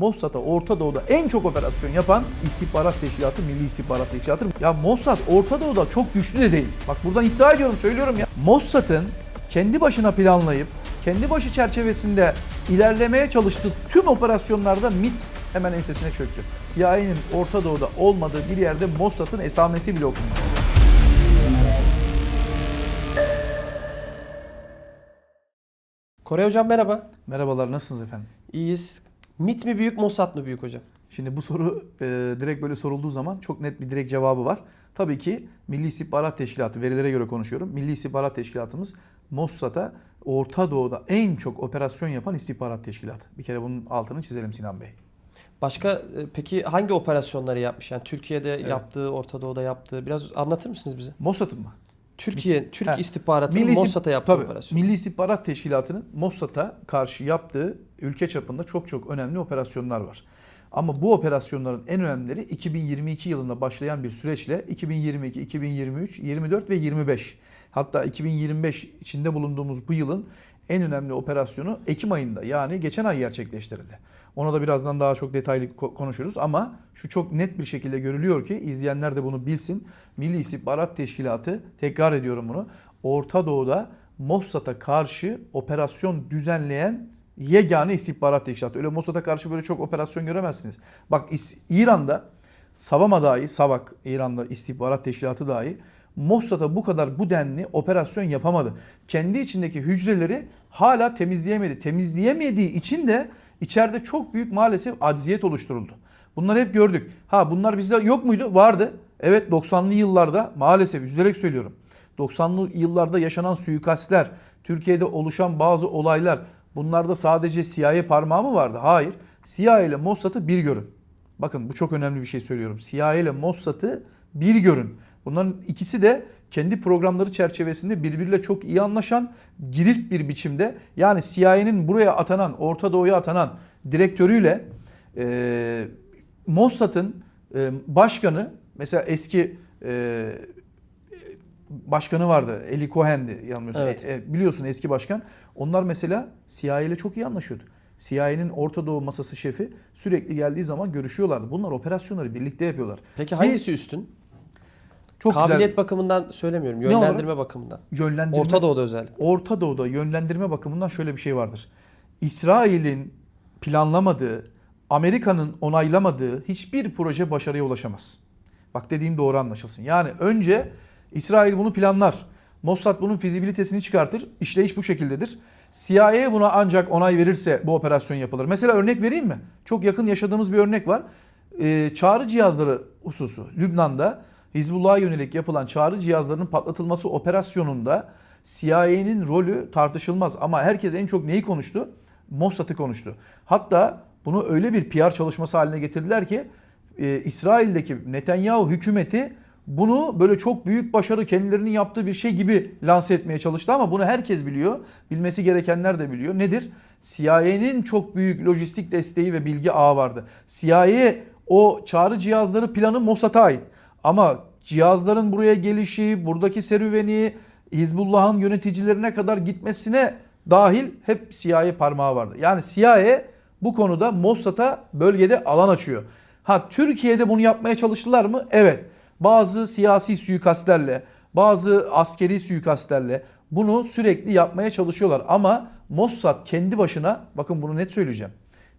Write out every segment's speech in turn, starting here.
Mossad'a Orta Doğu'da en çok operasyon yapan istihbarat teşkilatı Milli İstihbarat Teşkilatı. Ya Mossad Orta Doğu'da çok güçlü de değil. Bak buradan iddia ediyorum söylüyorum ya. Mossad'ın kendi başına planlayıp kendi başı çerçevesinde ilerlemeye çalıştığı tüm operasyonlarda MIT hemen ensesine çöktü. CIA'nin Orta Doğu'da olmadığı bir yerde Mossad'ın esamesi bile okunmadı. Kore hocam merhaba. Merhabalar nasılsınız efendim? İyiyiz. MIT mi büyük, Mossad mı büyük hocam? Şimdi bu soru e, direkt böyle sorulduğu zaman çok net bir direkt cevabı var. Tabii ki Milli İstihbarat Teşkilatı, verilere göre konuşuyorum. Milli İstihbarat Teşkilatımız Mossad'a Orta Doğu'da en çok operasyon yapan istihbarat teşkilatı. Bir kere bunun altını çizelim Sinan Bey. Başka e, peki hangi operasyonları yapmış? Yani Türkiye'de Evet. yaptığı, Orta Doğu'da yaptığı. Biraz anlatır mısınız bize? Mossad'ın mı? Türkiye, Türk Ha. istihbaratının Milli Mossad'a yaptığı Tabii, operasyon. Milli İstihbarat Teşkilatı'nın Mossad'a karşı yaptığı ülke çapında çok çok önemli operasyonlar var. Ama bu operasyonların en önemlileri 2022 yılında başlayan bir süreçle 2022, 2023, 24 ve 25 hatta 2025 içinde bulunduğumuz bu yılın en önemli operasyonu Ekim ayında yani geçen ay gerçekleştirildi. Ona da birazdan daha çok detaylı ko- konuşuruz ama şu çok net bir şekilde görülüyor ki izleyenler de bunu bilsin. Milli İstihbarat Teşkilatı tekrar ediyorum bunu. Orta Doğu'da Mossad'a karşı operasyon düzenleyen yegane istihbarat teşkilatı. Öyle Mossad'a karşı böyle çok operasyon göremezsiniz. Bak İran'da Savama dahi, Savak İran'da istihbarat teşkilatı dahi Mossad'a bu kadar bu denli operasyon yapamadı. Kendi içindeki hücreleri hala temizleyemedi. Temizleyemediği için de içeride çok büyük maalesef acziyet oluşturuldu. Bunları hep gördük. Ha bunlar bizde yok muydu? Vardı. Evet 90'lı yıllarda maalesef üzülerek söylüyorum. 90'lı yıllarda yaşanan suikastler, Türkiye'de oluşan bazı olaylar bunlarda sadece CIA parmağı mı vardı? Hayır. CIA ile Mossad'ı bir görün. Bakın bu çok önemli bir şey söylüyorum. CIA ile Mossad'ı bir görün. Bunların ikisi de kendi programları çerçevesinde birbiriyle çok iyi anlaşan girift bir biçimde yani CIA'nin buraya atanan, Orta Doğu'ya atanan direktörüyle e, Mossad'ın e, başkanı mesela eski e, başkanı vardı. Eli Cohen'di yanılmıyorsam. Evet. E, e, biliyorsun eski başkan. Onlar mesela CIA ile çok iyi anlaşıyordu. CIA'nin Orta Doğu masası şefi sürekli geldiği zaman görüşüyorlardı. Bunlar operasyonları birlikte yapıyorlar. Peki Biz- hangisi üstün? Çok Kabiliyet güzel bakımından söylemiyorum. Yönlendirme bakımından. yönlendirme. Orta Doğu'da özellikle. Orta Doğu'da yönlendirme bakımından şöyle bir şey vardır. İsrail'in planlamadığı, Amerika'nın onaylamadığı hiçbir proje başarıya ulaşamaz. Bak dediğim doğru anlaşılsın. Yani önce İsrail bunu planlar. Mossad bunun fizibilitesini çıkartır. İşleyiş bu şekildedir. CIA buna ancak onay verirse bu operasyon yapılır. Mesela örnek vereyim mi? Çok yakın yaşadığımız bir örnek var. Ee, çağrı cihazları hususu. Lübnan'da Hizbullah'a yönelik yapılan çağrı cihazlarının patlatılması operasyonunda CIA'nin rolü tartışılmaz. Ama herkes en çok neyi konuştu? Mossad'ı konuştu. Hatta bunu öyle bir PR çalışması haline getirdiler ki e, İsrail'deki Netanyahu hükümeti bunu böyle çok büyük başarı kendilerinin yaptığı bir şey gibi lanse etmeye çalıştı ama bunu herkes biliyor. Bilmesi gerekenler de biliyor. Nedir? CIA'nin çok büyük lojistik desteği ve bilgi ağı vardı. CIA o çağrı cihazları planı Mossad'a ait. Ama cihazların buraya gelişi, buradaki serüveni, Hizbullah'ın yöneticilerine kadar gitmesine dahil hep CIA parmağı vardı. Yani CIA bu konuda Mossad'a bölgede alan açıyor. Ha Türkiye'de bunu yapmaya çalıştılar mı? Evet. Bazı siyasi suikastlerle, bazı askeri suikastlerle bunu sürekli yapmaya çalışıyorlar. Ama Mossad kendi başına, bakın bunu net söyleyeceğim.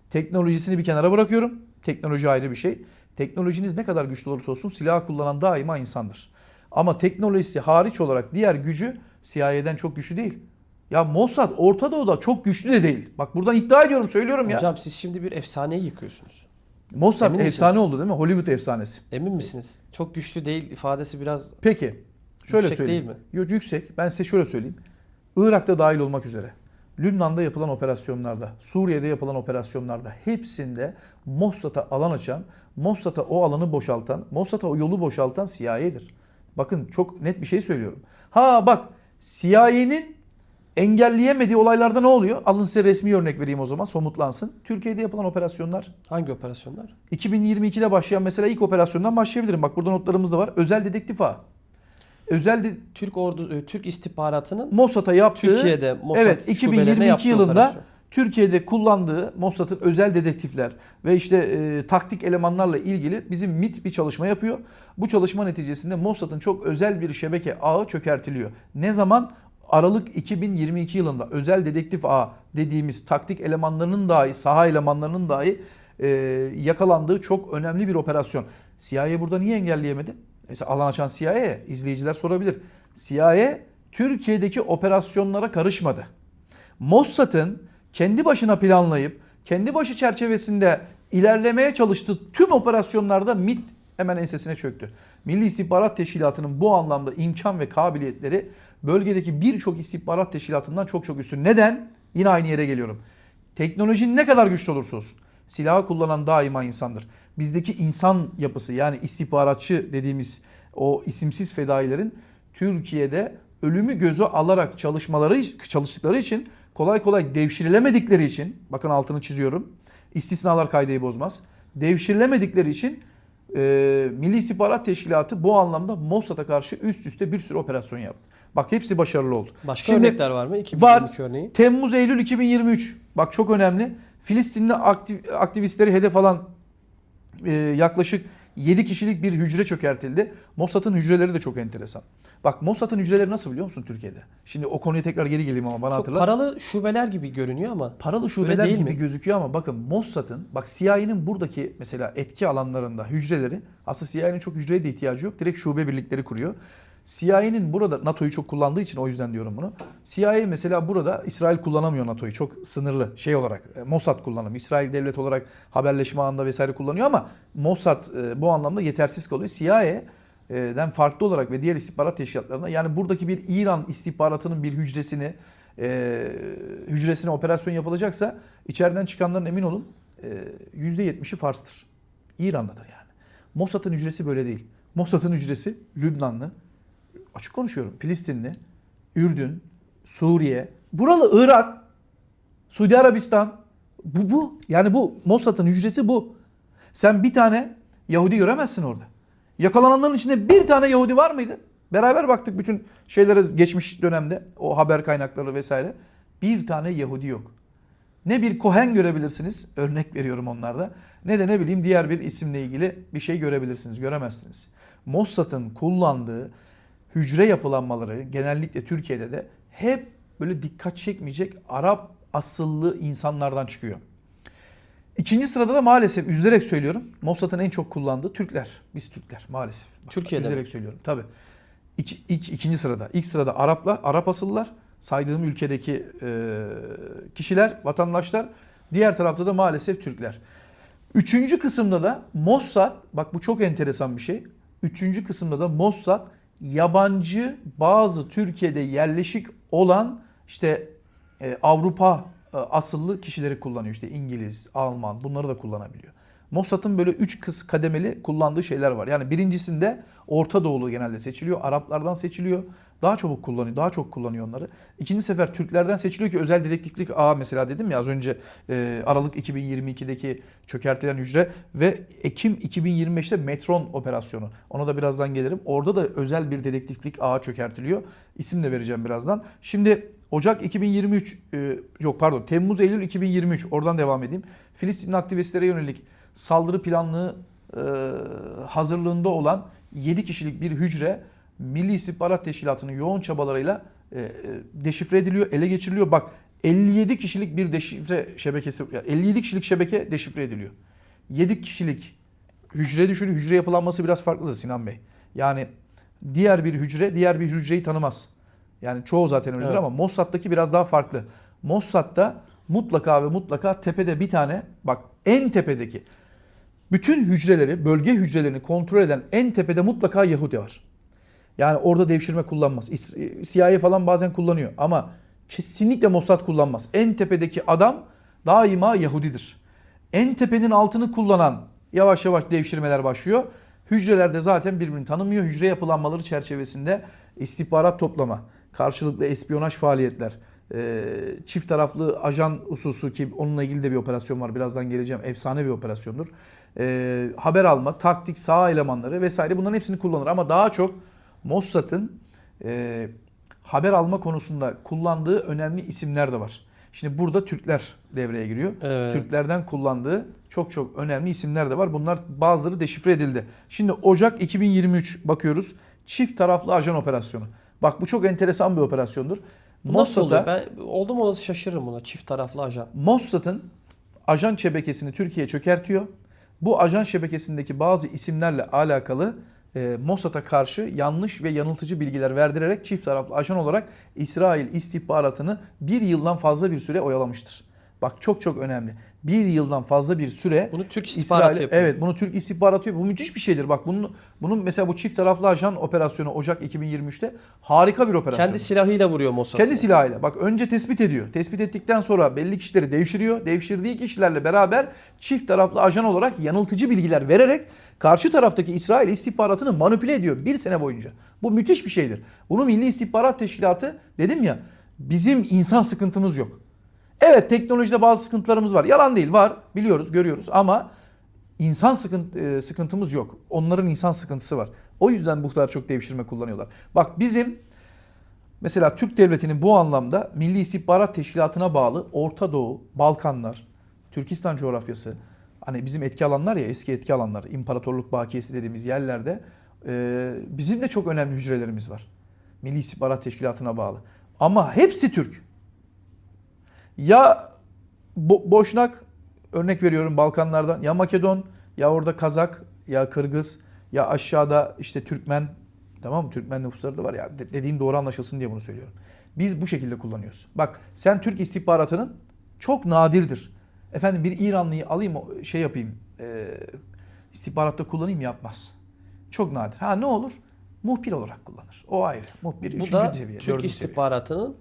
Teknolojisini bir kenara bırakıyorum. Teknoloji ayrı bir şey. Teknolojiniz ne kadar güçlü olursa olsun silah kullanan daima insandır. Ama teknolojisi hariç olarak diğer gücü CIA'den çok güçlü değil. Ya Mossad Orta Doğu'da çok güçlü de değil. Bak buradan iddia ediyorum söylüyorum ya. Hocam siz şimdi bir efsaneyi yıkıyorsunuz. Mossad emin misiniz? efsane oldu değil mi? Hollywood efsanesi. Emin misiniz? Çok güçlü değil ifadesi biraz Peki. Şöyle Yüksek söyleyeyim. değil mi? Yok yüksek. Ben size şöyle söyleyeyim. Irak'ta dahil olmak üzere. Lübnan'da yapılan operasyonlarda, Suriye'de yapılan operasyonlarda hepsinde Mossad'a alan açan, Mossad'a o alanı boşaltan, Mossad'a o yolu boşaltan CIA'dir. Bakın çok net bir şey söylüyorum. Ha bak CIA'nin engelleyemediği olaylarda ne oluyor? Alın size resmi örnek vereyim o zaman somutlansın. Türkiye'de yapılan operasyonlar hangi operasyonlar? 2022'de başlayan mesela ilk operasyondan başlayabilirim. Bak burada notlarımız da var. Özel dedektif ağı. Özel de, Türk ordu e, Türk istihbaratının Mossad'a yaptığı Türkiye'de Mossad evet şubelerine 2022 yaptığı yılında operasyon. Türkiye'de kullandığı Mossad'ın özel dedektifler ve işte e, taktik elemanlarla ilgili bizim MIT bir çalışma yapıyor. Bu çalışma neticesinde Mossad'ın çok özel bir şebeke ağı çökertiliyor. Ne zaman? Aralık 2022 yılında özel dedektif ağı dediğimiz taktik elemanlarının dahi, saha elemanlarının dahi e, yakalandığı çok önemli bir operasyon. CIA burada niye engelleyemedi? Mesela alan açan CIA, izleyiciler sorabilir. CIA Türkiye'deki operasyonlara karışmadı. Mossad'ın kendi başına planlayıp kendi başı çerçevesinde ilerlemeye çalıştığı tüm operasyonlarda MIT hemen ensesine çöktü. Milli İstihbarat Teşkilatı'nın bu anlamda imkan ve kabiliyetleri bölgedeki birçok istihbarat teşkilatından çok çok üstün. Neden? Yine aynı yere geliyorum. Teknoloji ne kadar güçlü olursa olsun silahı kullanan daima insandır. Bizdeki insan yapısı yani istihbaratçı dediğimiz o isimsiz fedailerin Türkiye'de ölümü göze alarak çalışmaları çalıştıkları için kolay kolay devşirilemedikleri için bakın altını çiziyorum. İstisnalar kaydeyi bozmaz. Devşirilemedikleri için e, Milli İstihbarat Teşkilatı bu anlamda Mossad'a karşı üst üste bir sürü operasyon yaptı. Bak hepsi başarılı oldu. Başka Şimdi- örnekler var mı? 2022 Var. örneği. Temmuz Eylül 2023. Bak çok önemli. Filistinli aktiv- aktivistleri hedef alan e, yaklaşık 7 kişilik bir hücre çökertildi. Mossad'ın hücreleri de çok enteresan. Bak Mossad'ın hücreleri nasıl biliyor musun Türkiye'de? Şimdi o konuya tekrar geri geleyim ama bana Çok hatırla. paralı şubeler gibi görünüyor ama Paralı şubeler değil gibi mi? gözüküyor ama bakın Mossad'ın bak CIA'nin buradaki mesela etki alanlarında hücreleri aslında CIA'nin çok hücreye de ihtiyacı yok. Direkt şube birlikleri kuruyor. CIA'nin burada NATO'yu çok kullandığı için o yüzden diyorum bunu. CIA mesela burada İsrail kullanamıyor NATO'yu. Çok sınırlı şey olarak e, Mossad kullanımı. İsrail devlet olarak haberleşme anında vesaire kullanıyor ama Mossad e, bu anlamda yetersiz kalıyor. CIA'den farklı olarak ve diğer istihbarat teşkilatlarına yani buradaki bir İran istihbaratının bir hücresini e, hücresine operasyon yapılacaksa içeriden çıkanların emin olun e, %70'i Fars'tır. İranlıdır yani. Mossad'ın hücresi böyle değil. Mossad'ın hücresi Lübnanlı, açık konuşuyorum Filistinli, Ürdün, Suriye, buralı Irak, Suudi Arabistan. Bu bu. Yani bu Mossad'ın hücresi bu. Sen bir tane Yahudi göremezsin orada. Yakalananların içinde bir tane Yahudi var mıydı? Beraber baktık bütün şeylere geçmiş dönemde. O haber kaynakları vesaire. Bir tane Yahudi yok. Ne bir Kohen görebilirsiniz. Örnek veriyorum onlarda. Ne de ne bileyim diğer bir isimle ilgili bir şey görebilirsiniz. Göremezsiniz. Mossad'ın kullandığı hücre yapılanmaları genellikle Türkiye'de de hep böyle dikkat çekmeyecek Arap asıllı insanlardan çıkıyor. İkinci sırada da maalesef üzülerek söylüyorum Mossad'ın en çok kullandığı Türkler. Biz Türkler maalesef. Bak, Türkiye'de Üzülerek söylüyorum tabii. İki, ilk, ikinci sırada. İlk sırada Araplar, Arap asıllılar. Saydığım ülkedeki e, kişiler, vatandaşlar. Diğer tarafta da maalesef Türkler. Üçüncü kısımda da Mossad, bak bu çok enteresan bir şey. Üçüncü kısımda da Mossad yabancı bazı Türkiye'de yerleşik olan işte e, Avrupa e, asıllı kişileri kullanıyor. İşte İngiliz, Alman bunları da kullanabiliyor. Mossad'ın böyle üç kız kademeli kullandığı şeyler var. Yani birincisinde Orta Doğulu genelde seçiliyor. Araplardan seçiliyor. Daha çabuk kullanıyor. Daha çok kullanıyor onları. İkinci sefer Türklerden seçiliyor ki özel dedektiflik ağı mesela dedim ya az önce e, Aralık 2022'deki çökertilen hücre ve Ekim 2025'te Metron operasyonu. Ona da birazdan gelirim. Orada da özel bir dedektiflik ağı çökertiliyor. İsim de vereceğim birazdan. Şimdi Ocak 2023 e, yok pardon Temmuz Eylül 2023 oradan devam edeyim. Filistin aktivistlere yönelik saldırı planlığı e, hazırlığında olan 7 kişilik bir hücre Milli İstihbarat Teşkilatı'nın yoğun çabalarıyla e, e, deşifre ediliyor, ele geçiriliyor. Bak 57 kişilik bir deşifre şebekesi, ya 57 kişilik şebeke deşifre ediliyor. 7 kişilik hücre düşünün, hücre yapılanması biraz farklıdır Sinan Bey. Yani diğer bir hücre diğer bir hücreyi tanımaz. Yani çoğu zaten öyledir Evet. ama Mossad'daki biraz daha farklı. Mossad'da mutlaka ve mutlaka tepede bir tane bak en tepedeki bütün hücreleri, bölge hücrelerini kontrol eden en tepede mutlaka Yahudi var. Yani orada devşirme kullanmaz. CIA falan bazen kullanıyor ama kesinlikle Mossad kullanmaz. En tepedeki adam daima Yahudidir. En tepenin altını kullanan yavaş yavaş devşirmeler başlıyor. Hücrelerde zaten birbirini tanımıyor. Hücre yapılanmaları çerçevesinde istihbarat toplama, karşılıklı espiyonaj faaliyetler, çift taraflı ajan hususu ki onunla ilgili de bir operasyon var. Birazdan geleceğim. Efsane bir operasyondur. Haber alma, taktik, sağ elemanları vesaire bunların hepsini kullanır. Ama daha çok Mossad'ın e, haber alma konusunda kullandığı önemli isimler de var. Şimdi burada Türkler devreye giriyor. Evet. Türklerden kullandığı çok çok önemli isimler de var. Bunlar bazıları deşifre edildi. Şimdi Ocak 2023 bakıyoruz. Çift taraflı ajan operasyonu. Bak bu çok enteresan bir operasyondur. Bu nasıl oluyor? Mossad'a- Ben oldum olası şaşırırım buna. Çift taraflı ajan. Mossad'ın ajan şebekesini Türkiye çökertiyor. Bu ajan şebekesindeki bazı isimlerle alakalı e, Mossad'a karşı yanlış ve yanıltıcı bilgiler verdirerek çift taraflı ajan olarak İsrail istihbaratını bir yıldan fazla bir süre oyalamıştır. Bak çok çok önemli. Bir yıldan fazla bir süre Bunu Türk istihbaratı İsrail- yapıyor. Evet bunu Türk istihbaratı yapıyor. Bu müthiş bir şeydir. Bak bunun, bunun mesela bu çift taraflı ajan operasyonu Ocak 2023'te harika bir operasyon. Kendi silahıyla vuruyor Mossad. Kendi silahıyla. Bak önce tespit ediyor. Tespit ettikten sonra belli kişileri devşiriyor. Devşirdiği kişilerle beraber çift taraflı ajan olarak yanıltıcı bilgiler vererek karşı taraftaki İsrail istihbaratını manipüle ediyor bir sene boyunca. Bu müthiş bir şeydir. Bunu Milli İstihbarat Teşkilatı dedim ya bizim insan sıkıntımız yok. Evet teknolojide bazı sıkıntılarımız var. Yalan değil var biliyoruz görüyoruz ama insan sıkıntı, e, sıkıntımız yok. Onların insan sıkıntısı var. O yüzden bu kadar çok devşirme kullanıyorlar. Bak bizim Mesela Türk Devleti'nin bu anlamda Milli İstihbarat Teşkilatı'na bağlı Orta Doğu, Balkanlar, Türkistan coğrafyası, hani bizim etki alanlar ya eski etki alanlar, İmparatorluk Bakiyesi dediğimiz yerlerde e, bizim de çok önemli hücrelerimiz var. Milli İstihbarat Teşkilatı'na bağlı. Ama hepsi Türk. Ya Bo- Boşnak örnek veriyorum Balkanlardan ya Makedon ya orada Kazak ya Kırgız ya aşağıda işte Türkmen tamam mı? Türkmen nüfusları da var ya de- dediğim doğru anlaşılsın diye bunu söylüyorum. Biz bu şekilde kullanıyoruz. Bak sen Türk istihbaratının çok nadirdir. Efendim bir İranlıyı alayım şey yapayım e, istihbaratta kullanayım yapmaz. Çok nadir. Ha ne olur? Muhbir olarak kullanır. O ayrı. Muhbir Bu üçüncü da seviye, Türk dördüncü istihbaratının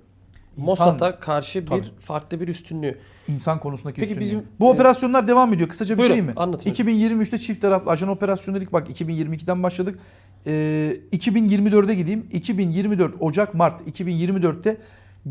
Mossad'a karşı bir Tabii. farklı bir üstünlüğü. İnsan konusundaki Peki üstünlüğü. bizim- Bu e, operasyonlar devam ediyor. Kısaca bitireyim mi? anlatın. 2023'te çift taraflı ajan operasyonu dedik. Bak 2022'den başladık. Ee, 2024'e gideyim. 2024 Ocak Mart 2024'te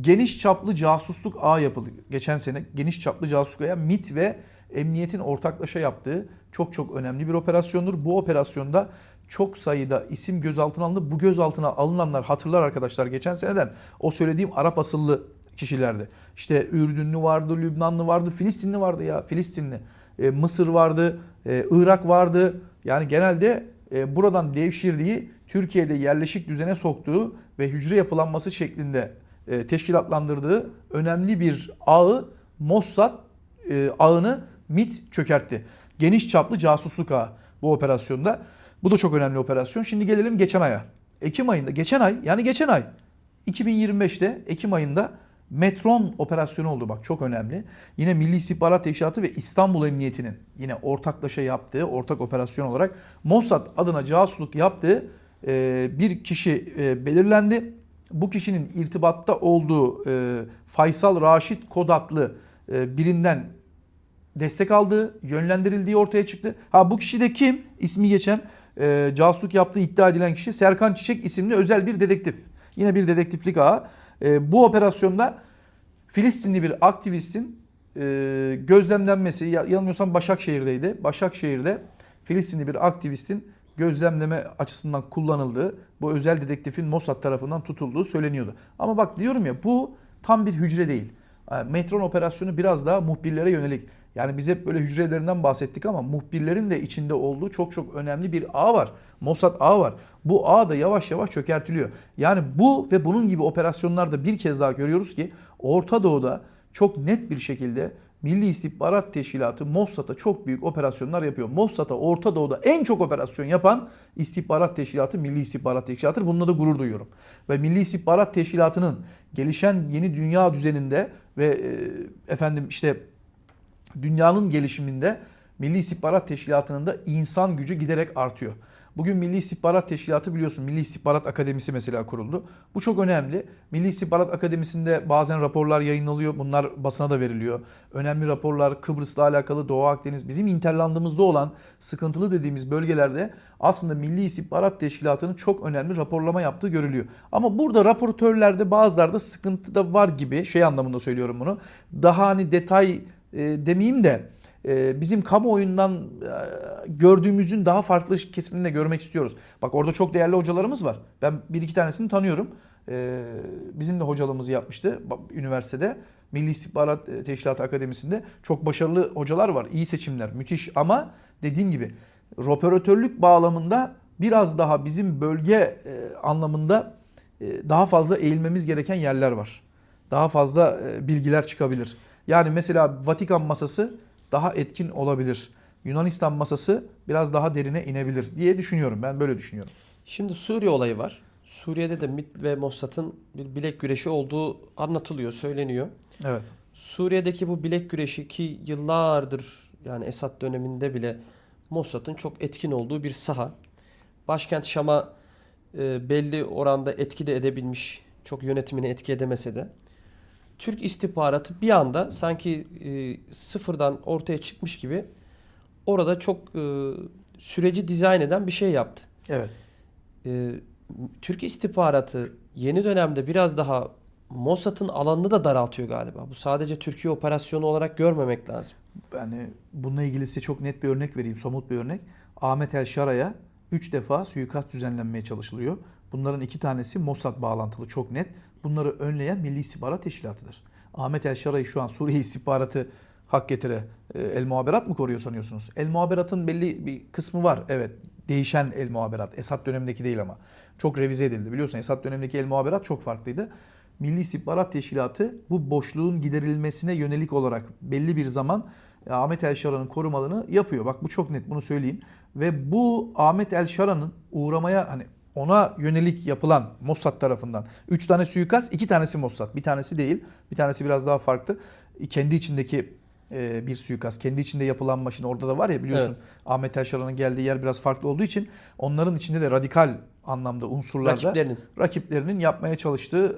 geniş çaplı casusluk ağı yapıldı. Geçen sene geniş çaplı casusluk ağı MIT ve emniyetin ortaklaşa yaptığı çok çok önemli bir operasyondur. Bu operasyonda çok sayıda isim gözaltına alındı. Bu gözaltına alınanlar hatırlar arkadaşlar geçen seneden o söylediğim Arap asıllı kişilerdi. İşte Ürdünlü vardı, Lübnanlı vardı, Filistinli vardı ya Filistinli. E, Mısır vardı, e, Irak vardı. Yani genelde e, buradan devşirdiği Türkiye'de yerleşik düzene soktuğu ve hücre yapılanması şeklinde e, teşkilatlandırdığı önemli bir ağı Mossad e, ağını MIT çökertti. Geniş çaplı casusluk ağı bu operasyonda. Bu da çok önemli operasyon. Şimdi gelelim geçen aya. Ekim ayında, geçen ay yani geçen ay 2025'te Ekim ayında Metron operasyonu oldu bak çok önemli. Yine Milli İstihbarat Teşkilatı ve İstanbul Emniyeti'nin yine ortaklaşa yaptığı ortak operasyon olarak Mossad adına casusluk yaptığı e, bir kişi e, belirlendi. Bu kişinin irtibatta olduğu e, Faysal Raşit Kod adlı e, birinden destek aldığı, yönlendirildiği ortaya çıktı. Ha bu kişi de kim? İsmi geçen e, casusluk yaptığı iddia edilen kişi Serkan Çiçek isimli özel bir dedektif. Yine bir dedektiflik ağı. E, bu operasyonda Filistinli bir aktivistin e, gözlemlenmesi, ya- yanılmıyorsam Başakşehir'deydi. Başakşehir'de Filistinli bir aktivistin gözlemleme açısından kullanıldığı, bu özel dedektifin Mossad tarafından tutulduğu söyleniyordu. Ama bak diyorum ya bu tam bir hücre değil. E, Metron operasyonu biraz daha muhbirlere yönelik. Yani biz hep böyle hücrelerinden bahsettik ama muhbirlerin de içinde olduğu çok çok önemli bir ağ var. Mossad ağı var. Bu ağ da yavaş yavaş çökertiliyor. Yani bu ve bunun gibi operasyonlarda bir kez daha görüyoruz ki Orta Doğu'da çok net bir şekilde Milli İstihbarat Teşkilatı Mossad'a çok büyük operasyonlar yapıyor. Mossad'a Orta Doğu'da en çok operasyon yapan istihbarat teşkilatı Milli İstihbarat Teşkilatı'dır. Bununla da gurur duyuyorum. Ve Milli İstihbarat Teşkilatı'nın gelişen yeni dünya düzeninde ve e, efendim işte dünyanın gelişiminde Milli İstihbarat Teşkilatı'nın da insan gücü giderek artıyor. Bugün Milli İstihbarat Teşkilatı biliyorsun Milli İstihbarat Akademisi mesela kuruldu. Bu çok önemli. Milli İstihbarat Akademisi'nde bazen raporlar yayınlanıyor. Bunlar basına da veriliyor. Önemli raporlar Kıbrıs'la alakalı Doğu Akdeniz bizim interlandımızda olan sıkıntılı dediğimiz bölgelerde aslında Milli İstihbarat Teşkilatı'nın çok önemli raporlama yaptığı görülüyor. Ama burada raportörlerde bazılarda sıkıntı da var gibi şey anlamında söylüyorum bunu. Daha hani detay e, demeyeyim de e, bizim kamuoyundan e, gördüğümüzün daha farklı kesimini de görmek istiyoruz. Bak orada çok değerli hocalarımız var. Ben bir iki tanesini tanıyorum. E, bizim de hocalığımızı yapmıştı üniversitede. Milli İstihbarat e, Teşkilatı Akademisi'nde. Çok başarılı hocalar var. iyi seçimler. Müthiş ama dediğim gibi operatörlük bağlamında biraz daha bizim bölge e, anlamında e, daha fazla eğilmemiz gereken yerler var. Daha fazla bilgiler çıkabilir. Yani mesela Vatikan masası daha etkin olabilir. Yunanistan masası biraz daha derine inebilir diye düşünüyorum. Ben böyle düşünüyorum. Şimdi Suriye olayı var. Suriye'de de MİT ve Mossad'ın bir bilek güreşi olduğu anlatılıyor, söyleniyor. Evet. Suriye'deki bu bilek güreşi ki yıllardır yani Esad döneminde bile Mossad'ın çok etkin olduğu bir saha. Başkent Şam'a e, belli oranda etki de edebilmiş. Çok yönetimini etki edemese de. Türk istihbaratı bir anda sanki e, sıfırdan ortaya çıkmış gibi orada çok e, süreci dizayn eden bir şey yaptı. Evet. E, Türk istihbaratı yeni dönemde biraz daha Mossad'ın alanını da daraltıyor galiba. Bu sadece Türkiye operasyonu olarak görmemek lazım. Yani bununla ilgili size çok net bir örnek vereyim, somut bir örnek. Ahmet El Şara'ya 3 defa suikast düzenlenmeye çalışılıyor. Bunların iki tanesi Mossad bağlantılı çok net. Bunları önleyen Milli İstihbarat Teşkilatı'dır. Ahmet El Şara'yı şu an Suriye istihbaratı hak getire e, El Muhaberat mı koruyor sanıyorsunuz? El Muhaberat'ın belli bir kısmı var. Evet değişen El Muhaberat. Esad dönemindeki değil ama. Çok revize edildi. Biliyorsun Esad dönemindeki El Muhaberat çok farklıydı. Milli İstihbarat Teşkilatı bu boşluğun giderilmesine yönelik olarak belli bir zaman e, Ahmet El Şara'nın korumalarını yapıyor. Bak bu çok net bunu söyleyeyim. Ve bu Ahmet El Şara'nın uğramaya hani ona yönelik yapılan Mossad tarafından 3 tane suikast, 2 tanesi Mossad. Bir tanesi değil. Bir tanesi biraz daha farklı. Kendi içindeki e, bir suikast. Kendi içinde yapılan maşin orada da var ya biliyorsun. Evet. Ahmet El Şara'nın geldiği yer biraz farklı olduğu için onların içinde de radikal anlamda unsurlarda Rakiplerinin. rakiplerinin yapmaya çalıştığı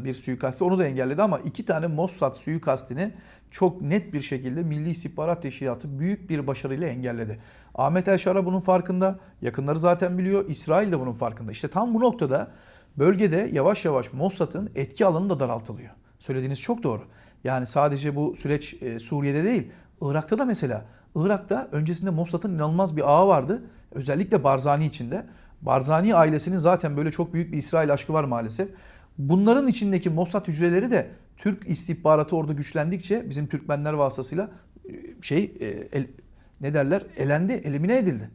e, bir suikasti onu da engelledi ama iki tane Mossad suikastini çok net bir şekilde Milli İstihbarat Teşkilatı büyük bir başarıyla engelledi. Ahmet El Şara bunun farkında. Yakınları zaten biliyor. İsrail de bunun farkında. İşte tam bu noktada bölgede yavaş yavaş Mossad'ın etki alanı da daraltılıyor. Söylediğiniz çok doğru. Yani sadece bu süreç e, Suriye'de değil, Irak'ta da mesela. Irak'ta öncesinde Mossad'ın inanılmaz bir ağı vardı. Özellikle Barzani içinde. Barzani ailesinin zaten böyle çok büyük bir İsrail aşkı var maalesef. Bunların içindeki Mossad hücreleri de Türk istihbaratı orada güçlendikçe bizim Türkmenler vasıtasıyla e, şey e, el- ne derler elendi, elimine edildi.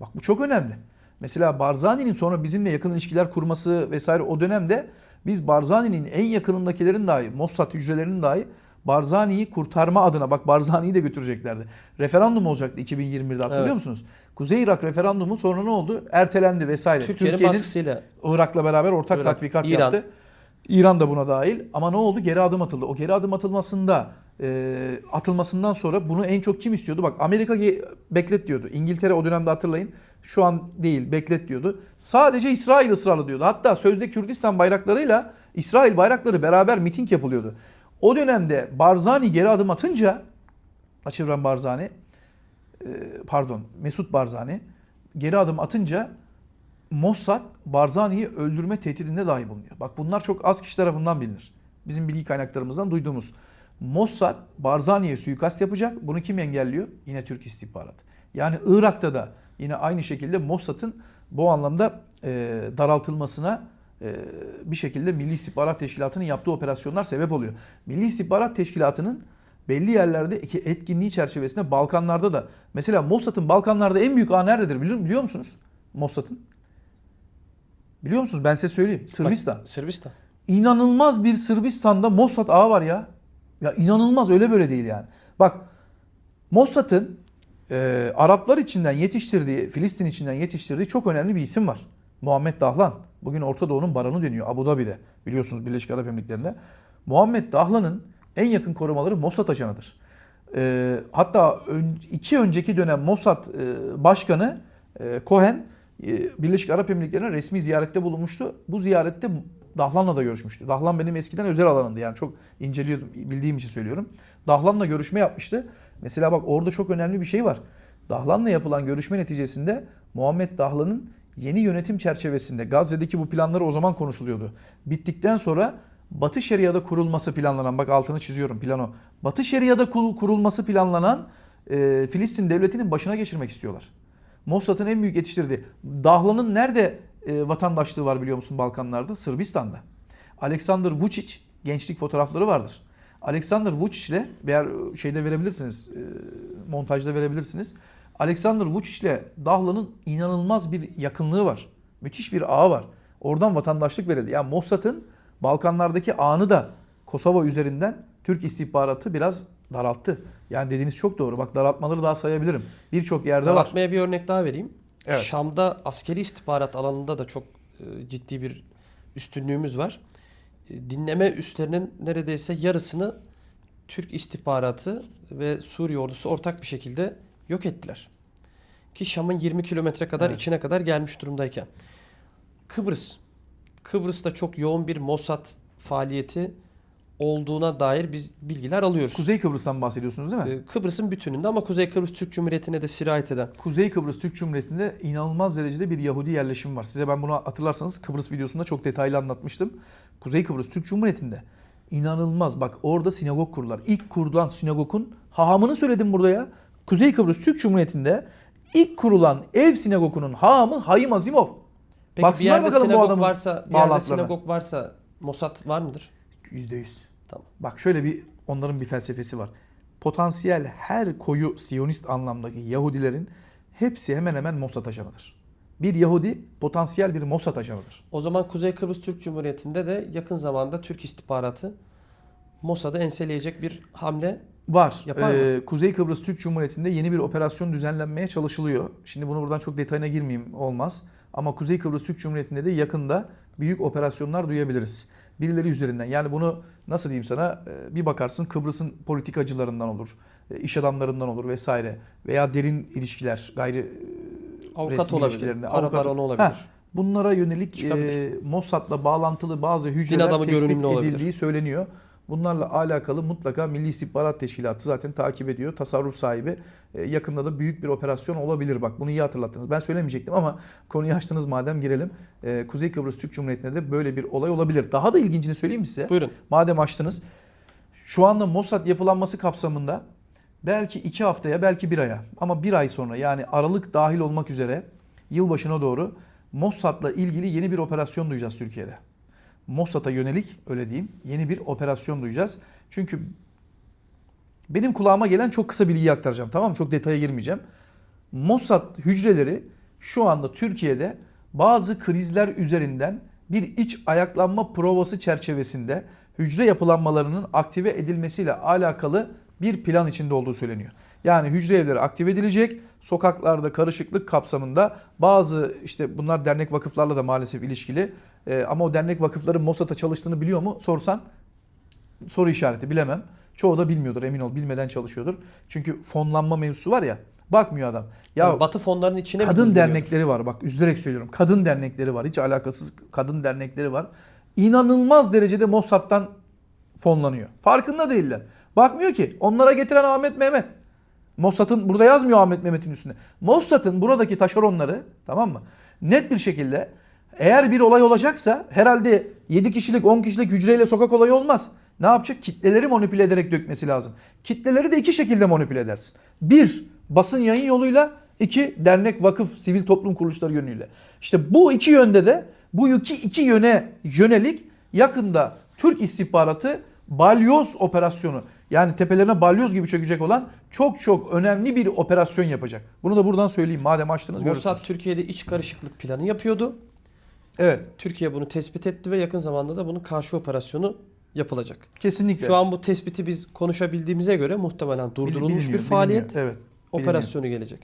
Bak bu çok önemli. Mesela Barzani'nin sonra bizimle yakın ilişkiler kurması vesaire o dönemde biz Barzani'nin en yakınındakilerin dahi Mossad hücrelerinin dahi Barzani'yi kurtarma adına bak Barzani'yi de götüreceklerdi. Referandum olacaktı 2021'de hatırlıyor Evet. musunuz? Kuzey Irak referandumu sonra ne oldu? Ertelendi vesaire. Türkiye'nin baskısıyla Irak'la beraber ortak Irak, tatbikat İran. yaptı. İran da buna dahil. Ama ne oldu? Geri adım atıldı. O geri adım atılmasında e, atılmasından sonra bunu en çok kim istiyordu? Bak Amerika beklet diyordu. İngiltere o dönemde hatırlayın. Şu an değil beklet diyordu. Sadece İsrail ısrarlı diyordu. Hatta sözde Kürdistan bayraklarıyla İsrail bayrakları beraber miting yapılıyordu. O dönemde Barzani geri adım atınca Açıvran Barzani e, pardon Mesut Barzani geri adım atınca Mossad Barzani'yi öldürme tehdidinde dahi bulunuyor. Bak bunlar çok az kişi tarafından bilinir. Bizim bilgi kaynaklarımızdan duyduğumuz. Mossad Barzani'ye suikast yapacak. Bunu kim engelliyor? Yine Türk istihbaratı. Yani Irak'ta da yine aynı şekilde Mossad'ın bu anlamda e, daraltılmasına e, bir şekilde Milli İstihbarat Teşkilatı'nın yaptığı operasyonlar sebep oluyor. Milli İstihbarat Teşkilatı'nın belli yerlerdeki etkinliği çerçevesinde Balkanlarda da mesela Mossad'ın Balkanlarda en büyük ağı nerededir biliyor, biliyor musunuz? Mossad'ın. Biliyor musunuz? Ben size söyleyeyim. Sırbistan. Sırbistan. İnanılmaz bir Sırbistan'da Mossad ağı var ya. Ya inanılmaz öyle böyle değil yani. Bak Mossad'ın e, Araplar içinden yetiştirdiği, Filistin içinden yetiştirdiği çok önemli bir isim var. Muhammed Dahlan. Bugün Orta Doğu'nun baranı deniyor Abu Dhabi'de. Biliyorsunuz Birleşik Arap Emirlikleri'nde. Muhammed Dahlan'ın en yakın korumaları Mossad ajanıdır. E, hatta ön- iki önceki dönem Mossad e, başkanı e, Cohen e, Birleşik Arap Emirlikleri'ne resmi ziyarette bulunmuştu. Bu ziyarette Dahlan'la da görüşmüştü. Dahlan benim eskiden özel alanımdı yani çok inceliyordum bildiğim için söylüyorum. Dahlan'la görüşme yapmıştı. Mesela bak orada çok önemli bir şey var. Dahlan'la yapılan görüşme neticesinde Muhammed Dahlan'ın yeni yönetim çerçevesinde Gazze'deki bu planları o zaman konuşuluyordu. Bittikten sonra Batı Şeria'da kurulması planlanan bak altını çiziyorum plano. Batı Şeria'da kur- kurulması planlanan e, Filistin devletinin başına geçirmek istiyorlar. Mossad'ın en büyük yetiştirdiği. Dahlan'ın nerede e, vatandaşlığı var biliyor musun Balkanlarda? Sırbistan'da. Alexander Vučić gençlik fotoğrafları vardır. Alexander Vucic'le eğer şeyde verebilirsiniz, e, montajda verebilirsiniz. Alexander Vucic'le Dahlan'ın inanılmaz bir yakınlığı var. Müthiş bir ağı var. Oradan vatandaşlık verildi. Yani Mossad'ın Balkanlardaki ağını da Kosova üzerinden Türk istihbaratı biraz daralttı. Yani dediğiniz çok doğru. Bak daraltmaları daha sayabilirim. Birçok yerde var. Daraltmaya bir örnek daha vereyim. Evet. Şam'da askeri istihbarat alanında da çok e, ciddi bir üstünlüğümüz var. Dinleme üslerinin neredeyse yarısını Türk istihbaratı ve Suriye ordusu ortak bir şekilde yok ettiler. Ki Şam'ın 20 kilometre kadar Evet. içine kadar gelmiş durumdayken. Kıbrıs. Kıbrıs'ta çok yoğun bir Mossad faaliyeti olduğuna dair biz bilgiler alıyoruz. Kuzey Kıbrıs'tan bahsediyorsunuz değil mi? E, Kıbrıs'ın bütününde ama Kuzey Kıbrıs Türk Cumhuriyeti'ne de sirayet eden Kuzey Kıbrıs Türk Cumhuriyeti'nde inanılmaz derecede bir Yahudi yerleşimi var. Size ben bunu hatırlarsanız Kıbrıs videosunda çok detaylı anlatmıştım. Kuzey Kıbrıs Türk Cumhuriyeti'nde inanılmaz bak orada sinagog kurdular. İlk kurulan sinagogun hahamını söyledim burada ya. Kuzey Kıbrıs Türk Cumhuriyeti'nde ilk kurulan ev sinagogunun hahamı Hayim Azimov. Peki Baksınlar bir yerde bakalım bu sinagog adamın varsa, bir yerde sinagog varsa Mossad var mıdır? %100. Tamam. Bak şöyle bir onların bir felsefesi var. Potansiyel her koyu Siyonist anlamdaki Yahudilerin hepsi hemen hemen Mossad ajanıdır. Bir Yahudi potansiyel bir Mossad ajanıdır. O zaman Kuzey Kıbrıs Türk Cumhuriyeti'nde de yakın zamanda Türk istihbaratı Mossad'ı enseleyecek bir hamle Var. Yapar Ee, Kuzey Kıbrıs Türk Cumhuriyeti'nde yeni bir operasyon düzenlenmeye çalışılıyor. Şimdi bunu buradan çok detayına girmeyeyim olmaz. Ama Kuzey Kıbrıs Türk Cumhuriyeti'nde de yakında büyük operasyonlar duyabiliriz. Birileri üzerinden. Yani bunu nasıl diyeyim sana Ee, bir bakarsın Kıbrıs'ın politikacılarından olur, e, iş adamlarından olur vesaire. Veya derin ilişkiler, gayri e, avukat resmi olabilir, ilişkilerinde, para avukat- baronu olabilir. Heh, Bunlara yönelik Çıkabilir. e, Mossad'la bağlantılı bazı hücreler tespit görünümlü olabilir. edildiği söyleniyor. Bunlarla alakalı mutlaka Milli İstihbarat Teşkilatı zaten takip ediyor. Tasarruf sahibi. E, yakında da büyük bir operasyon olabilir. Bak bunu iyi hatırlattınız. Ben söylemeyecektim ama konuyu açtınız madem girelim. E, Kuzey Kıbrıs Türk Cumhuriyeti'nde de böyle bir olay olabilir. Daha da ilgincini söyleyeyim size? Buyurun. Madem açtınız. Şu anda Mossad yapılanması kapsamında belki iki haftaya belki bir aya ama bir ay sonra yani Aralık dahil olmak üzere yılbaşına doğru Mossad'la ilgili yeni bir operasyon duyacağız Türkiye'de. Mossad'a yönelik öyle diyeyim yeni bir operasyon duyacağız. Çünkü benim kulağıma gelen çok kısa bilgiyi aktaracağım tamam mı? Çok detaya girmeyeceğim. Mossad hücreleri şu anda Türkiye'de bazı krizler üzerinden bir iç ayaklanma provası çerçevesinde hücre yapılanmalarının aktive edilmesiyle alakalı bir plan içinde olduğu söyleniyor. Yani hücre evleri aktive edilecek, sokaklarda karışıklık kapsamında bazı işte bunlar dernek vakıflarla da maalesef ilişkili Ee, ama o dernek vakıfların Mossad'a çalıştığını biliyor mu sorsan soru işareti bilemem. Çoğu da bilmiyordur emin ol bilmeden çalışıyordur. Çünkü fonlanma mevzusu var ya bakmıyor adam. Ya Yani Batı fonlarının içine kadın dernekleri var bak üzülerek söylüyorum. Kadın dernekleri var. Hiç alakasız kadın dernekleri var. İnanılmaz derecede Mossad'dan fonlanıyor. Farkında değiller. Bakmıyor ki. Onlara getiren Ahmet Mehmet. Mossad'ın burada yazmıyor Ahmet Mehmet'in üstünde. Mossad'ın buradaki taşeronları tamam mı? Net bir şekilde eğer bir olay olacaksa herhalde 7 kişilik 10 kişilik hücreyle sokak olayı olmaz. Ne yapacak? Kitleleri manipüle ederek dökmesi lazım. Kitleleri de iki şekilde manipüle edersin. Bir, basın yayın yoluyla. iki dernek, vakıf, sivil toplum kuruluşları yönüyle. İşte bu iki yönde de bu iki, iki yöne yönelik yakında Türk istihbaratı balyoz operasyonu yani tepelerine balyoz gibi çökecek olan çok çok önemli bir operasyon yapacak. Bunu da buradan söyleyeyim madem açtınız Mossad görürsünüz. Türkiye'de iç karışıklık planı yapıyordu. Evet Türkiye bunu tespit etti ve yakın zamanda da bunun karşı operasyonu yapılacak. kesinlikle. Şu an bu tespiti biz konuşabildiğimize göre muhtemelen durdurulmuş Biliniyor, bir faaliyet biliniyor. Evet. operasyonu gelecek.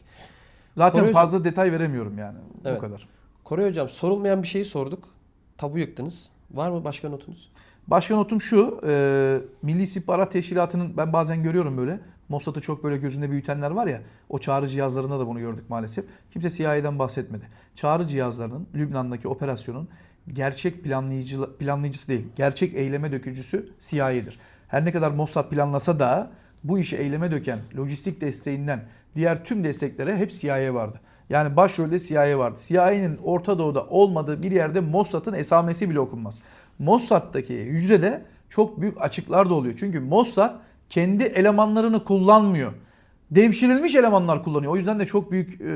Zaten Koray fazla detay veremiyorum yani. Evet. Bu kadar. Koray Hocam sorulmayan bir şeyi sorduk. Tabu yıktınız. Var mı başka notunuz? Başka notum şu. E, Milli İstihbarat Teşkilatı'nın ben bazen görüyorum böyle. Mossad'ı çok böyle gözünde büyütenler var ya. O çağrı cihazlarında da bunu gördük maalesef. Kimse CIA'den bahsetmedi. Çağrı cihazlarının Lübnan'daki operasyonun gerçek planlayıcı, planlayıcısı değil. Gerçek eyleme dökücüsü CIA'dir. Her ne kadar Mossad planlasa da bu işi eyleme döken lojistik desteğinden diğer tüm desteklere hep CIA vardı. Yani başrolde CIA vardı. CIA'nin Orta Doğu'da olmadığı bir yerde Mossad'ın esamesi bile okunmaz. Mossad'daki hücrede çok büyük açıklar da oluyor. Çünkü Mossad kendi elemanlarını kullanmıyor. Devşirilmiş elemanlar kullanıyor. O yüzden de çok büyük e,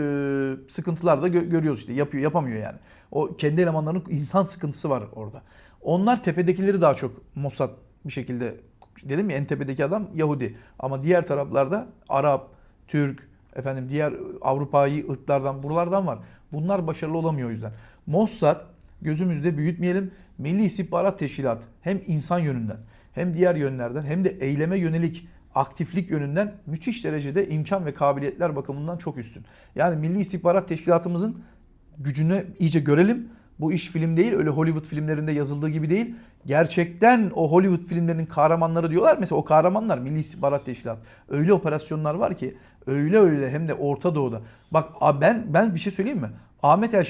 sıkıntılar da gö- görüyoruz işte. Yapıyor, yapamıyor yani. O kendi elemanlarının insan sıkıntısı var orada. Onlar tepedekileri daha çok Mossad bir şekilde dedim ya en tepedeki adam Yahudi. Ama diğer taraflarda Arap, Türk, efendim diğer Avrupa'yı ırklardan buralardan var. Bunlar başarılı olamıyor o yüzden. Mossad gözümüzde büyütmeyelim. Milli İstihbarat Teşkilatı hem insan yönünden hem diğer yönlerden hem de eyleme yönelik aktiflik yönünden müthiş derecede imkan ve kabiliyetler bakımından çok üstün. Yani Milli İstihbarat Teşkilatımızın gücünü iyice görelim. Bu iş film değil, öyle Hollywood filmlerinde yazıldığı gibi değil. Gerçekten o Hollywood filmlerinin kahramanları diyorlar. Mesela o kahramanlar Milli İstihbarat Teşkilatı. Öyle operasyonlar var ki öyle öyle hem de Orta Doğu'da. Bak ben ben bir şey söyleyeyim mi? Ahmet El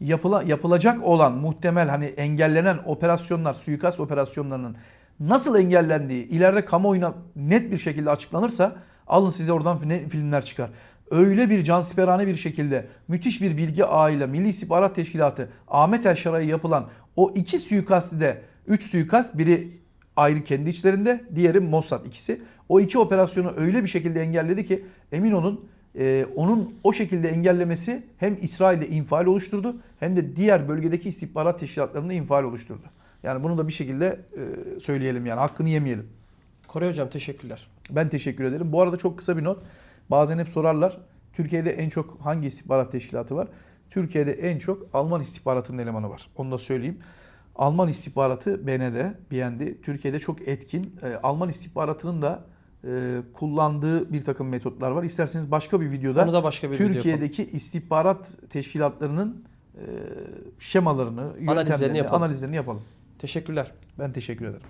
yapıla, yapılacak olan muhtemel hani engellenen operasyonlar, suikast operasyonlarının nasıl engellendiği ileride kamuoyuna net bir şekilde açıklanırsa alın size oradan filmler çıkar. Öyle bir cansiperane bir şekilde müthiş bir bilgi ağıyla Milli İstihbarat Teşkilatı Ahmet El yapılan o iki suikasti de 3 suikast biri ayrı kendi içlerinde diğeri Mossad ikisi. O iki operasyonu öyle bir şekilde engelledi ki emin olun e, onun o şekilde engellemesi hem İsrail'de infial oluşturdu hem de diğer bölgedeki istihbarat teşkilatlarında infial oluşturdu. Yani bunu da bir şekilde e, söyleyelim yani hakkını yemeyelim. Koray Hocam teşekkürler. Ben teşekkür ederim. Bu arada çok kısa bir not. Bazen hep sorarlar. Türkiye'de en çok hangi istihbarat teşkilatı var? Türkiye'de en çok Alman istihbaratının elemanı var. Onu da söyleyeyim. Alman istihbaratı BND, BND Türkiye'de çok etkin. Ee, Alman istihbaratının da e, kullandığı bir takım metotlar var. İsterseniz başka bir videoda Onu da başka bir video. Türkiye'deki istihbarat teşkilatlarının e, şemalarını, Analizlerini yapalım. analizlerini yapalım. Teşekkürler. Ben teşekkür ederim.